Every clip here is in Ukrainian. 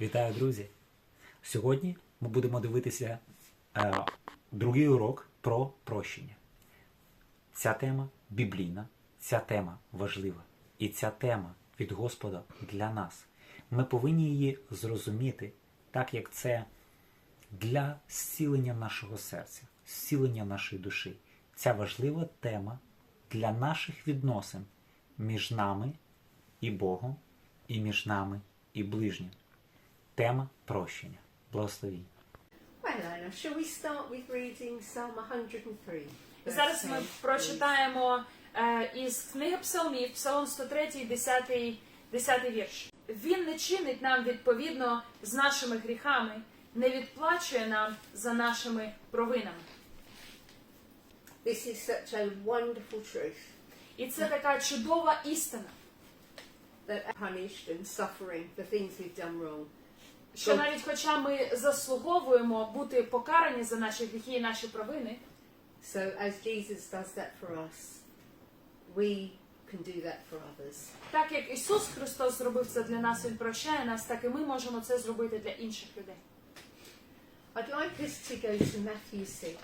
Вітаю, друзі! Сьогодні ми будемо дивитися е, другий урок про прощення. Ця тема біблійна, ця тема важлива. І ця тема від Господа для нас. Ми повинні її зрозуміти, так як це для зцілення нашого серця, зцілення нашої душі. Ця важлива тема для наших відносин між нами і Богом, і між нами і ближнім. Тема прощення. Благословіння. Well, Anna, shall we start with reading Psalm 103? verse Зараз ми прочитаємо е, із книги Псалмів, Псалом 103, 10, 10 вірш. Він не чинить нам відповідно з нашими гріхами, не відплачує нам за нашими провинами. This is such a wonderful truth І це така чудова істина, that punished and suffering for things we've done wrong. Що навіть хоча ми заслуговуємо бути покарані за наші гріхи і наші провини, So as Jesus does that for us, we can do that for others. так як Ісус Христос зробив це для нас, Він прощає нас, так і ми можемо це зробити для інших людей. I'd like us to go to Matthew 6.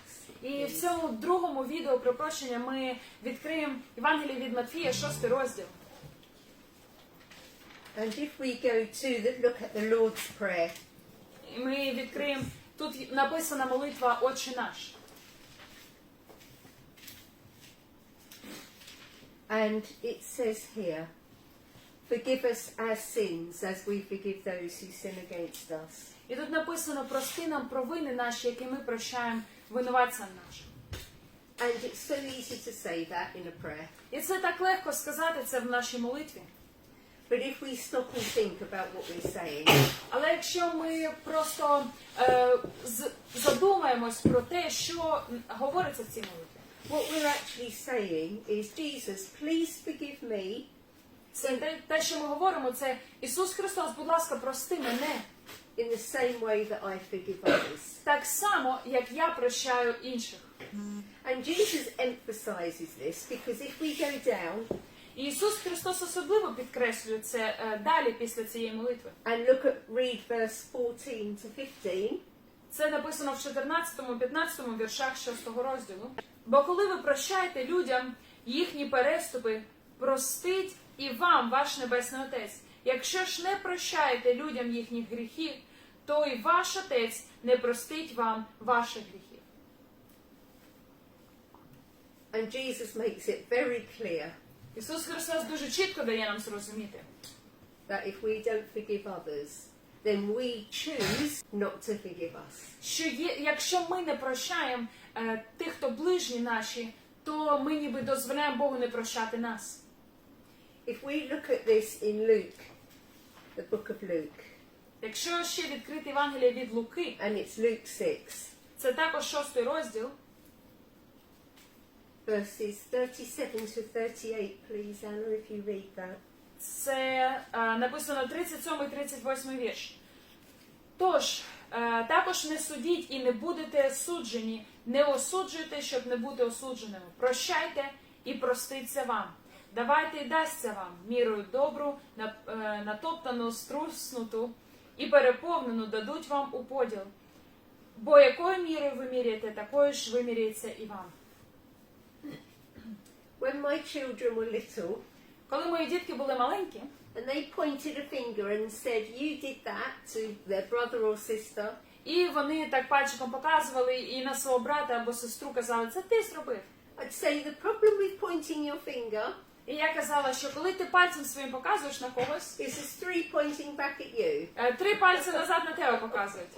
І в цьому другому відео про прощення ми відкриємо Євангеліє від Матфія, шостий розділ. And if we go to the, look at the Lord's Prayer, І ми відкриємо тут написана молитва Отче наш. and it says here, Forgive us our sins as we forgive those who sin against us. І тут написано прости нам провини наші, які ми прощаємо винуватцям нашим. And it's so easy to say that in a prayer. І це так легко сказати це в нашій молитві. But if we stop and think about what we're saying, Але якщо ми просто е, з- задумаємось про те, що говориться в цій молитві, what we're actually saying is, Jesus, please forgive me це те, те, що ми говоримо, це Ісус Христос, будь ласка, прости мене in the same way that I forgive others. так само, як я прощаю інших. And Jesus emphasizes this because if we go down І Ісус Христос особливо підкреслює це е, далі після цієї молитви. and look at read verse 14 to 15, Це написано в 14-15 віршах 6 розділу. Бо коли ви прощаєте людям їхні переступи, простить і вам ваш Небесний Отець. Якщо ж не прощаєте людям їхніх гріхів, то і ваш Отець не простить вам ваших гріхів. and Jesus makes it very clear Ісус Христос дуже чітко дає нам зрозуміти, that if we don't forgive others, then we choose not to forgive us. що є, якщо ми не прощаємо е, тих, хто ближні наші, то ми ніби дозволяємо Богу не прощати нас. If we look at this in Luke, the book of Luke, Якщо ще відкрити Євангеліє від Луки, and it's Luke 6, це також шостий розділ, verses 37 to 38, please, Anna, if you read that. це е, написано 37 і 38 вірш. Тож, е, також не судіть і не будете суджені, не осуджуйте, щоб не бути осудженими. Прощайте і проститься вам. Давайте і дасться вам мірою добру, на- е, натоптану, струснуту і переповнену дадуть вам у поділ. Бо якою мірою ви міряєте, такою ж виміряється і вам. When my children were little, Коли мої дітки були маленькі, and they pointed a finger and said, You did that to their brother or sister, І вони так пальчиком показували і на свого брата або сестру казали, це ти зробив. I'd say the problem with pointing your finger І я казала, що коли ти пальцем своїм показуєш на когось, is there's three pointing back at you. е, три пальці назад на тебе показують.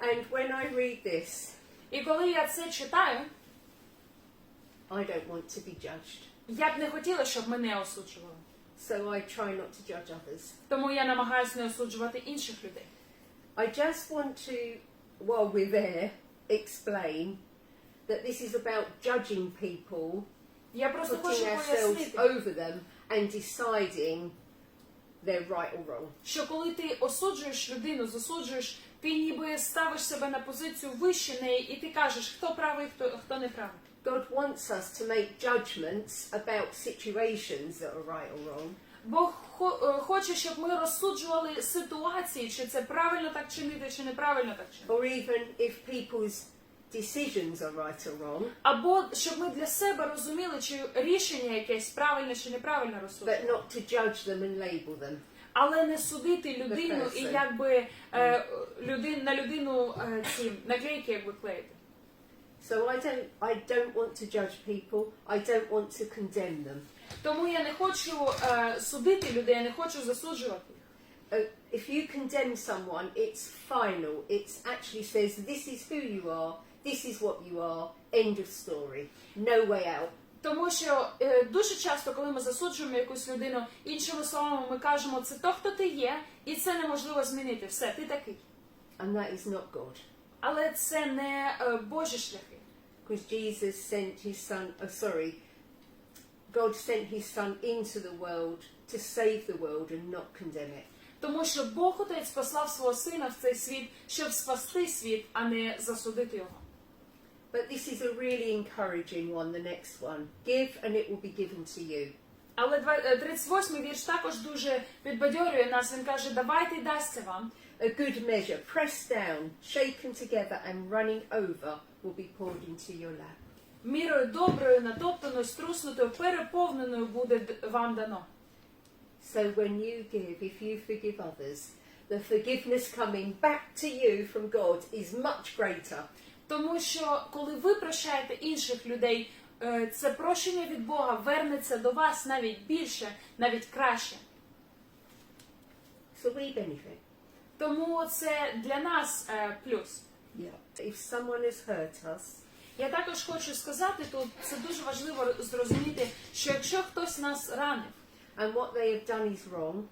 And when I read this, І коли я це читаю, I don't want to be judged. я б не хотіла, щоб мене осуджували. So I try not to judge others. Тому я намагаюся не осуджувати інших людей. I just want to, while we're there, explain that this is about judging people, Я просто хочу putting ourselves пояснити, over them, and deciding they're right or wrong. що коли ти осуджуєш людину, засуджуєш, ти ніби ставиш себе на позицію вище неї, і ти кажеш, хто правий, хто, хто не правий. God wants us to make judgments about situations that are right or wrong, Бог е, хоче, щоб ми розсуджували ситуації, чи це правильно так чинити, чи неправильно так чинити. or even if people's decisions are right or wrong, Або щоб ми для себе розуміли, чи рішення якесь правильне чи неправильно but not to judge them and label them. Але не судити людину і person. якби е, людин, на людину е, ці наклейки якби клеїти. So I don't, I don't want to judge people. I don't want to condemn them. Тому я не хочу е, судити людей, я не хочу засуджувати їх. Uh, if you condemn someone, it's final. It actually says this is who you are, this is what you are. End of story. No way out. Тому що е, дуже часто, коли ми засуджуємо якусь людину, іншими словами, ми кажемо, це то, хто ти є, і це неможливо змінити. Все, ти такий. And that is not God. Але це не е, Божі шляхи. Because Jesus sent his son, oh, sorry, God sent his son into the world to save the world and not condemn it. Тому що Бог Отець послав свого сина в цей світ, щоб спасти світ, а не засудити його. But this is a really encouraging one, the next one. Give and it will be given to you. Але два- е, 38-й вірш також дуже підбадьорює нас. Він каже: давайте й дасться вам. A good measure, pressed down, shaken together, and running over will be poured into your lap. Мірою доброю, натоптаною, струснутою, переповненою буде д- вам дано. So when you give, if you forgive others, the forgiveness coming back to you from God is much greater. Тому що коли ви прощаєте інших людей, е, це прощення від Бога вернеться до вас навіть більше, навіть краще. So we benefit. Тому це для нас е, плюс. If someone has hurt us, Я також хочу сказати тут, це дуже важливо зрозуміти, що якщо хтось нас ранив, and what they have done is wrong,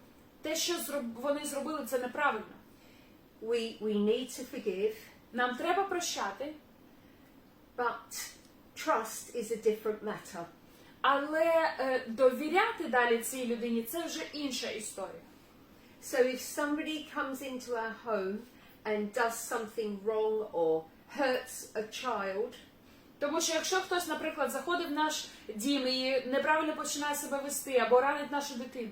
те, що вони зробили, це неправильно. we, we need to forgive, Нам треба прощати, but trust is a different matter. але е, довіряти далі цій людині це вже інша історія. So if somebody comes into our home and does something wrong or hurts a child, Тому що якщо хтось, наприклад, заходить в наш дім і неправильно починає себе вести або ранить нашу дитину,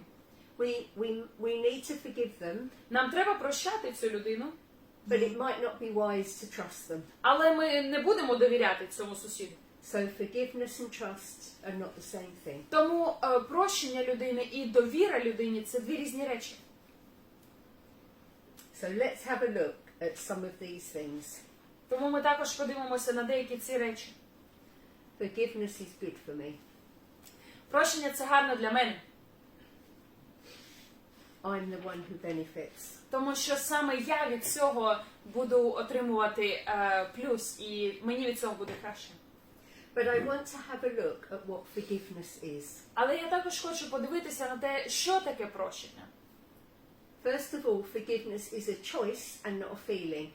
we, we, we need to forgive them, нам треба прощати цю людину, but it might not be wise to trust them. але ми не будемо довіряти цьому сусіду. So forgiveness and trust are not the same thing. Тому е, прощення людини і довіра людині це дві різні речі. So let's have a look at some of these things. Тому ми також подивимося на деякі ці речі. Forgiveness is good for me. Прощення це гарно для мене, I'm the one who benefits. тому що саме я від цього буду отримувати е, плюс, і мені від цього буде краще. But I want to have a look at what forgiveness is. Але я також хочу подивитися на те, що таке прощення. First of all, forgiveness is a choice and not a feeling.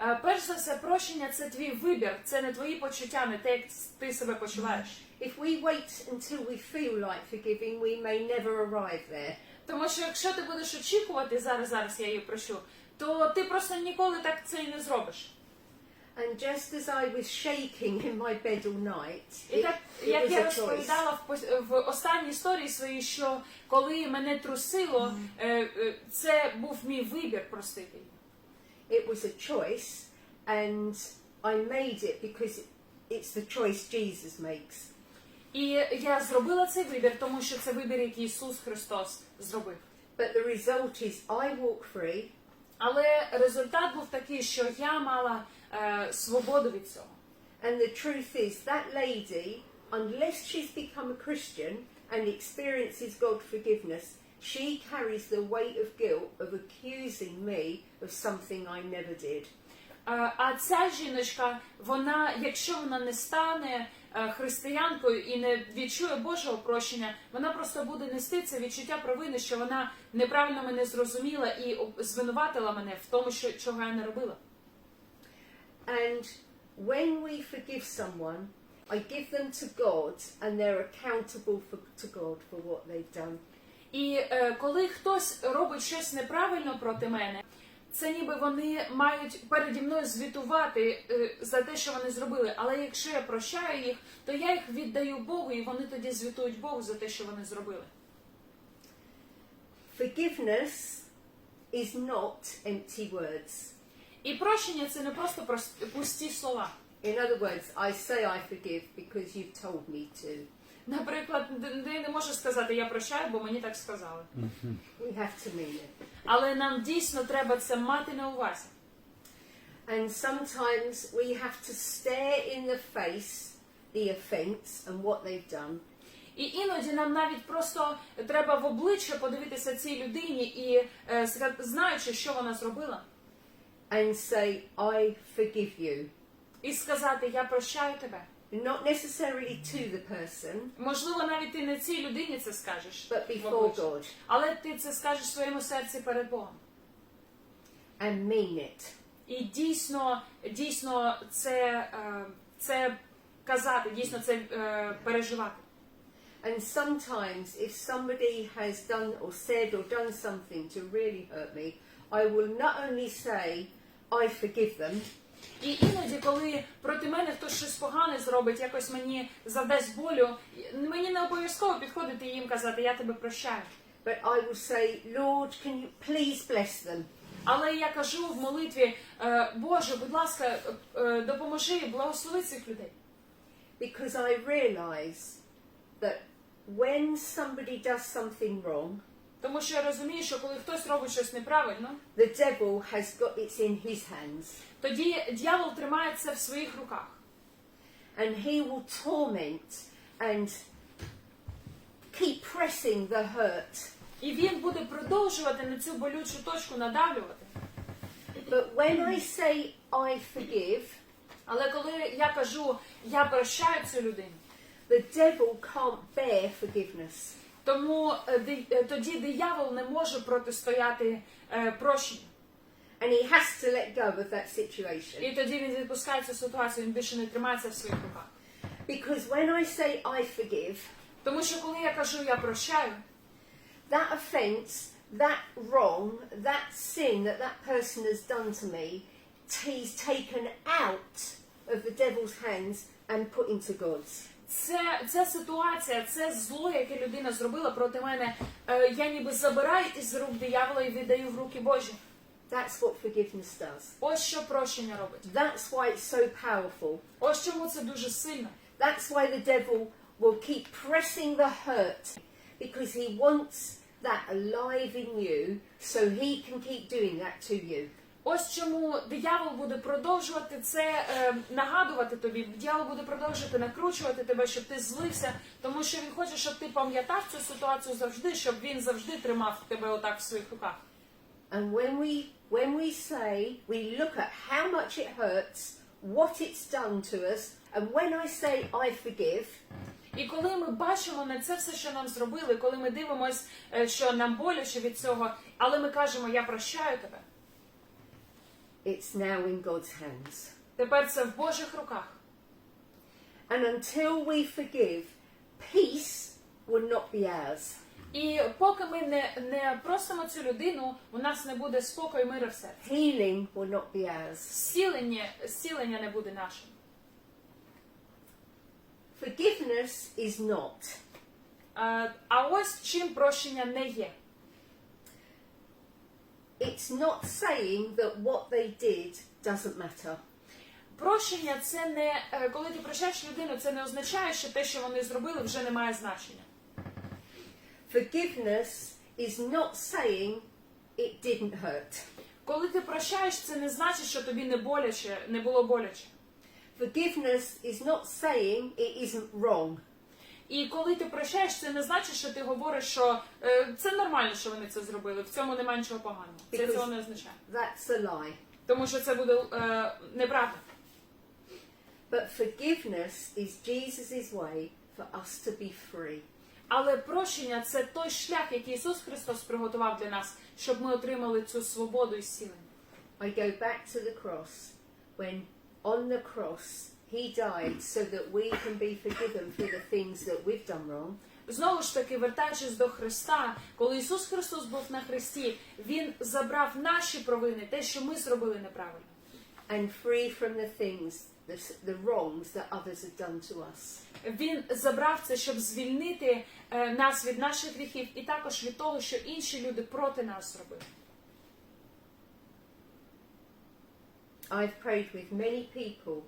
Е, Перш за все, прощення це твій вибір, це не твої почуття, не те, як ти себе почуваєш. If we wait until we feel like forgiving, we may never arrive there. Тому що якщо ти будеш очікувати зараз, зараз я її прощу, то ти просто ніколи так це і не зробиш. And just as I was shaking in my bed all night, І так, it як was я a choice. розповідала в, пос- в останній історії своїй, що коли мене трусило, е, е, це був мій вибір простити. її. It was a choice, and I made it because it's the choice Jesus makes. І я зробила цей вибір, тому що це вибір, який Ісус Христос зробив. But the result is I walk free, Але результат був такий, що я мала е, свободу від цього. and the truth is that lady, unless she's become a Christian and experiences God's forgiveness, she carries the weight of guilt of accusing me of something I never did. Е, А ця жіночка, вона, якщо вона не стане е, християнкою і не відчує Божого прощення, вона просто буде нести це відчуття провини, що вона неправильно мене зрозуміла і звинуватила мене в тому, що чого я не робила. And when we forgive someone, I give them to God, and they're accountable for, to God for what they've done. І е, коли хтось робить щось неправильно проти мене, це ніби вони мають переді мною звітувати е, за те, що вони зробили. Але якщо я прощаю їх, то я їх віддаю Богу, і вони тоді звітують Богу за те, що вони зробили. Forgiveness is not empty words. І прощення це не просто прос- пусті слова. In other words, I say I forgive because you've told me to. Наприклад, ти не можеш сказати я прощаю, бо мені так сказали. We have to mean it. Але нам дійсно треба це мати на увазі. And sometimes we have to stare in the face the offence and what they've done І іноді нам навіть просто треба в обличчя подивитися цій людині і е, знаючи, що вона зробила, and say, I forgive you. і сказати Я прощаю тебе. Not necessarily to the person, Можливо, навіть ти не цій людині це скажеш, but в before обличчя. God але ти це скажеш в своєму серці перед Богом. and mean it. І дійсно, дійсно це, е, це казати, дійсно це е, переживати. And sometimes, if somebody has done or said or done something to really hurt me, I will not only say, I forgive them, І іноді, коли проти мене хтось щось погане зробить, якось мені завдасть болю, мені не обов'язково підходити і їм казати, я тебе прощаю. but I will say, Lord, can you please bless them? Але я кажу в молитві, «Е, Боже, будь ласка, е, е, допоможи, благослови цих людей. Because I realise that when somebody does something wrong, Тому що я розумію, що коли хтось робить щось неправильно, the devil has got it in his hands тоді дьявол тримає це в своїх руках. and he will torment and keep pressing the hurt. І він буде продовжувати на цю болючу точку надавлювати. But when I say I forgive, Але коли я кажу, я прощаю цю людину, the devil can't bear forgiveness. тому е, ди- е, тоді диявол не може протистояти е, прощенню. And he has to let go of that situation. І тоді він відпускає цю ситуацію, він більше не тримається в своїх руках. Because when I say I forgive, Тому що коли я кажу я прощаю, that offence, that wrong, that sin that that person has done to me, he's taken out of the devil's hands and put into God's. це, ця ситуація, це зло, яке людина зробила проти мене, е, я ніби забираю із рук диявола і віддаю в руки Божі. That's what forgiveness does. Ось що прощення робить. That's why it's so powerful. Ось чому це дуже сильно. That's why the devil will keep pressing the hurt because he wants that alive in you so he can keep doing that to you. Ось чому диявол буде продовжувати це е, нагадувати тобі. Диявол буде продовжувати накручувати тебе, щоб ти злився, тому що він хоче, щоб ти пам'ятав цю ситуацію завжди, щоб він завжди тримав тебе отак в своїх руках. And when we when we say we look at how much it hurts, what it's done to us, and when I say I forgive, І коли ми бачимо на це все, що нам зробили, коли ми дивимось, е, що нам боляче від цього, але ми кажемо Я прощаю тебе. It's now in God's hands. Тепер це в Божих руках. And until we forgive, peace will not be ours. І поки ми не, не просимо цю людину, у нас не буде спокою і миру в серці. Healing will not be ours. Зцілення, зцілення не буде нашим. Forgiveness is not. Е, А ось чим прощення не є. It's not saying that what they did doesn't matter. Прощення це не е, коли ти прощаєш людину, це не означає, що те, що вони зробили, вже не має значення. Forgiveness is not saying it didn't hurt. Коли ти прощаєш, це не значить, що тобі не боляче, не було боляче. Forgiveness is not saying it isn't wrong. І коли ти прощаєш, це не значить, що ти говориш, що е, це нормально, що вони це зробили. В цьому немає нічого поганого. Це Because- цього не означає. That's a lie. Тому що це буде е, неправда. But forgiveness is Jesus' way for us to be free. Але прощення це той шлях, який Ісус Христос приготував для нас, щоб ми отримали цю свободу і зцілення. I go back to the cross when on the cross he died so that we can be forgiven for the things that we've done wrong. знову ж таки, вертаючись до Христа, коли Ісус Христос був на Христі, Він забрав наші провини, те, що ми зробили неправильно. and free from the things, the, the wrongs that others have done to us. Він забрав це, щоб звільнити е, нас від наших гріхів і також від того, що інші люди проти нас зробили. I've prayed with many people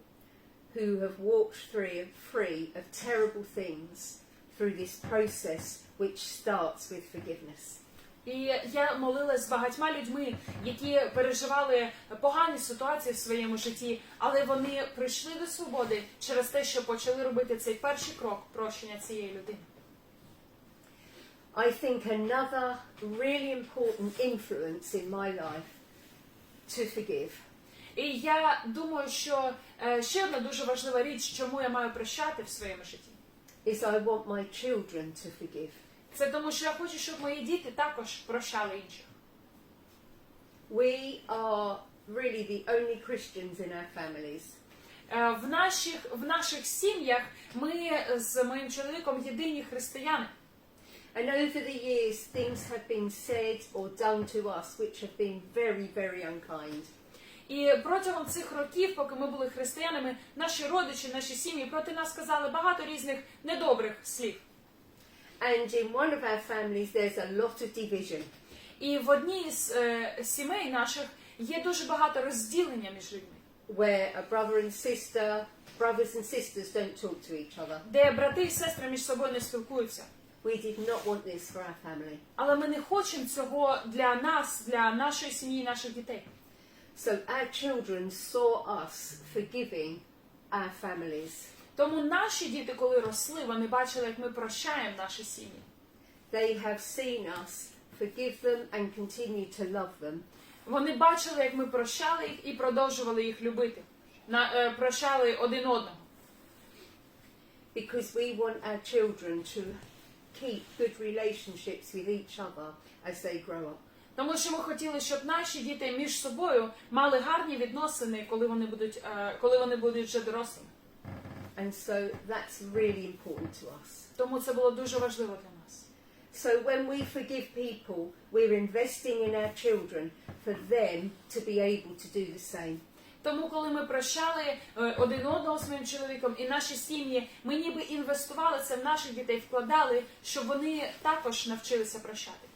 who have walked free, free of terrible things through this process which starts with forgiveness. І я молилась з багатьма людьми, які переживали погані ситуації в своєму житті, але вони прийшли до свободи через те, що почали робити цей перший крок прощення цієї людини. I think another really important influence in my life to forgive І я думаю, що е, ще одна дуже важлива річ, чому я маю прощати в своєму житті, is I want my children to forgive. це тому, що я хочу, щоб мої діти також прощали інших. We are really the only Christians in our families. Е, В наших, в наших сім'ях ми з моїм чоловіком єдині християни. And over the years, things have been said or done to us which have been very, very unkind. І протягом цих років, поки ми були християнами, наші родичі, наші сім'ї проти нас сказали багато різних недобрих слів. And in one of our families, there's a lot of division. І в одній з е, сімей наших є дуже багато розділення між людьми, where a brother and sister, brothers and sisters don't talk to each other. де брати і сестри між собою не спілкуються. We did not want this for our family. Але ми не хочемо цього для нас, для нашої сім'ї, наших дітей. So our children saw us forgiving our families. Тому наші діти, коли росли, вони бачили, як ми прощаємо наші сім'ї. They have seen us forgive them and continue to love them Вони бачили, як ми прощали їх і продовжували їх любити. На, е, прощали один одного. because we want our children to keep good relationships with each other as they grow up. Тому що ми хотіли, щоб наші діти між собою мали гарні відносини, коли вони будуть, е, коли вони будуть вже дорослими. And so that's really important to us. Тому це було дуже важливо для нас. So when we forgive people, we're investing in our children for them to be able to do the same. Тому, коли ми прощали е, один одного з моїм чоловіком і наші сім'ї, ми ніби інвестували це в наших дітей, вкладали, щоб вони також навчилися прощати.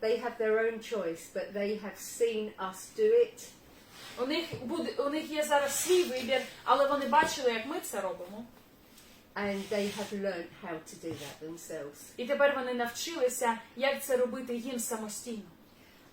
They have their own choice, but they have seen us do it, У них буде у них є зараз свій вибір, але вони бачили, як ми це робимо. and they have learnt how to do that themselves. І тепер вони навчилися, як це робити їм самостійно.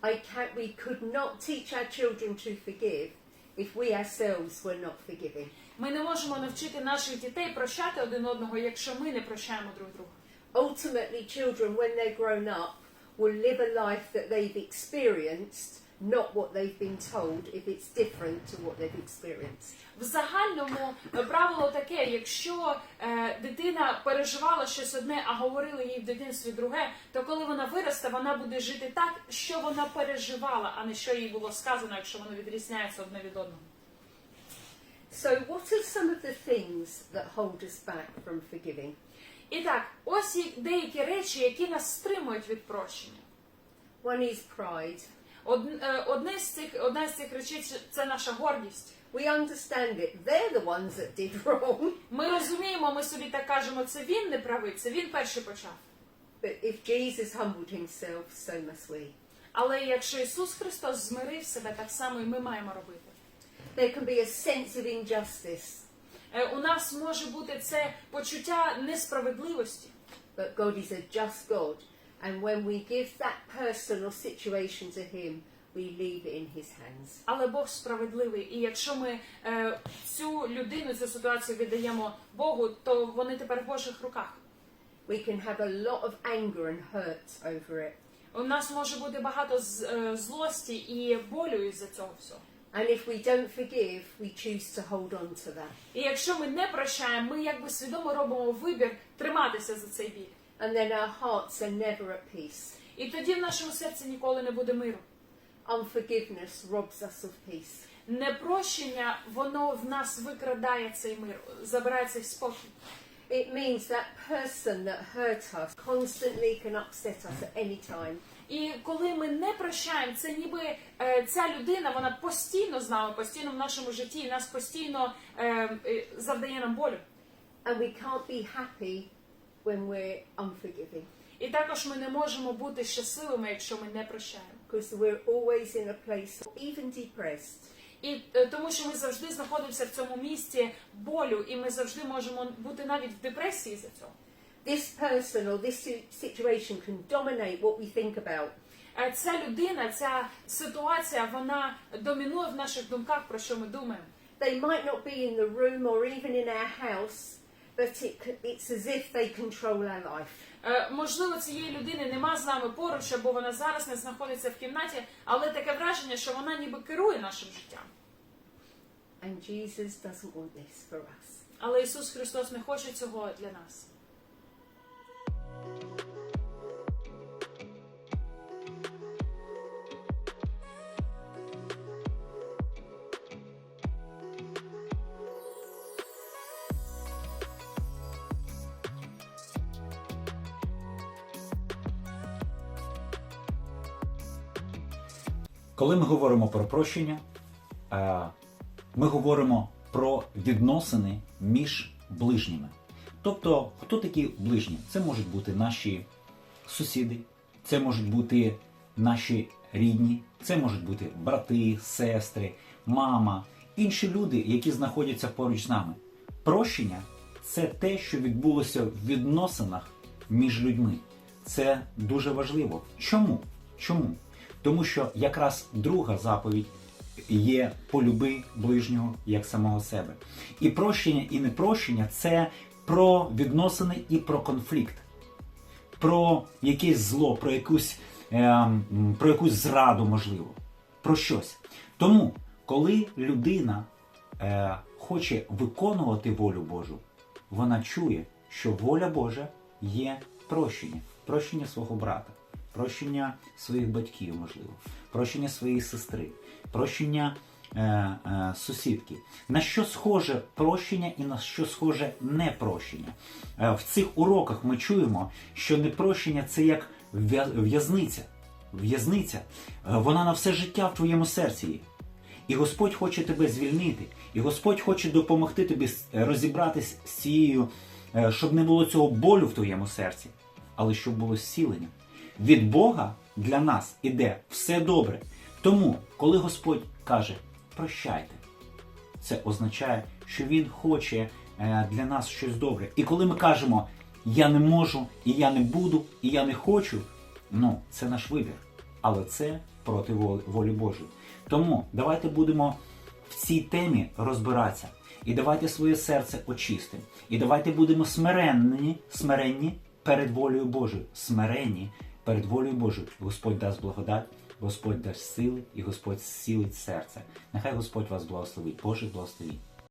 I can't, we could not teach our children to forgive if we ourselves were not forgiving. Ми не можемо навчити наших дітей прощати один одного, якщо ми не прощаємо друг друга. Ultimately, children, when they're grown up, will live a life that they've experienced, not what they've been told, if it's different to what they've experienced. В загальному е, правило таке: якщо е, дитина переживала щось одне, а говорили їй в дитинстві друге, то коли вона виросте, вона буде жити так, що вона переживала, а не що їй було сказано, якщо воно відрізняється одне від одного. So, what are some of the things that hold us back from forgiving? І так, ось деякі речі, які нас стримують від прощення. One is pride. Од- е, Одне з цих, одна з цих речей це- наша гордість. We understand it. They're the ones that did wrong. Ми розуміємо, ми собі так кажемо, це він не правий, це він перший почав. But if Jesus humbled himself, so must we. Але якщо Ісус Христос змирив себе, так само і ми маємо робити. There can be a sense of injustice, У нас може бути це почуття несправедливості. but God is a just God. And when we give that person or situation to him, we leave it in his hands. Але Бог справедливий. І якщо ми е, цю людину, цю ситуацію віддаємо Богу, то вони тепер в Божих руках. We can have a lot of anger and hurt over it. У нас може бути багато з- е, злості і болю із-за цього всього. And if we don't forgive, we choose to hold on to that. І якщо ми не прощаємо, ми якби свідомо робимо вибір триматися за цей біль. And then our hearts are never at peace. І тоді в нашому серці ніколи не буде миру. Unforgiveness robs us of peace. Непрощення, воно в нас викрадає цей мир, забирає цей спокій. It means that person that hurt us constantly can upset us at any time. І коли ми не прощаємо, це ніби е, ця людина, вона постійно з нами, постійно в нашому житті, і нас постійно е, е, завдає нам болю. And we can't be happy when we're unforgiving І також ми не можемо бути щасливими, якщо ми не прощаємо. because we're always in a place, even depressed. І е, тому, що ми завжди знаходимося в цьому місці болю, і ми завжди можемо бути навіть в депресії за цього. This person or this situation can dominate what we think about. Е, Ця людина, ця ситуація, вона домінує в наших думках, про що ми думаємо. They might not be in the room or even in our house, but it, it's as if they control our life. Е, Можливо, цієї людини нема з нами поруч, або вона зараз не знаходиться в кімнаті, але таке враження, що вона ніби керує нашим життям. And Jesus doesn't want this for us. Але Ісус Христос не хоче цього для нас. Коли ми говоримо про прощення, е, ми говоримо про відносини між ближніми. Тобто, хто такі ближні? Це можуть бути наші сусіди, це можуть бути наші рідні, це можуть бути брати, сестри, мама, інші люди, які знаходяться поруч з нами. Прощення це те, що відбулося в відносинах між людьми. Це дуже важливо. Чому? Чому? Тому що якраз друга заповідь є полюби ближнього як самого себе. І прощення і непрощення це про відносини і про конфлікт, про якесь зло, про якусь, ем, про якусь зраду, можливо, про щось. Тому, коли людина е, хоче виконувати волю Божу, вона чує, що воля Божа є прощення, прощення свого брата, прощення своїх батьків, можливо, прощення своєї сестри, прощення е, е, сусідки. На що схоже прощення і на що схоже непрощення? Е, в цих уроках ми чуємо, що непрощення це як в'язниця. В'язниця, вона на все життя в твоєму серці. І Господь хоче тебе звільнити, і Господь хоче допомогти тобі розібратись з цією, щоб не було цього болю в твоєму серці, але щоб було зцілення. Від Бога для нас іде все добре. Тому, коли Господь каже прощайте, це означає, що Він хоче е, для нас щось добре. І коли ми кажемо я не можу, і я не буду, і я не хочу, ну це наш вибір. Але це проти волі, Божої. Тому давайте будемо в цій темі розбиратися. І давайте своє серце очистимо. І давайте будемо смиренні, смиренні перед волею Божою. Смиренні перед волею Божою. Господь дасть благодать, Господь дасть сили і Господь зцілить серце. Нехай Господь вас благословить. Боже благословіть.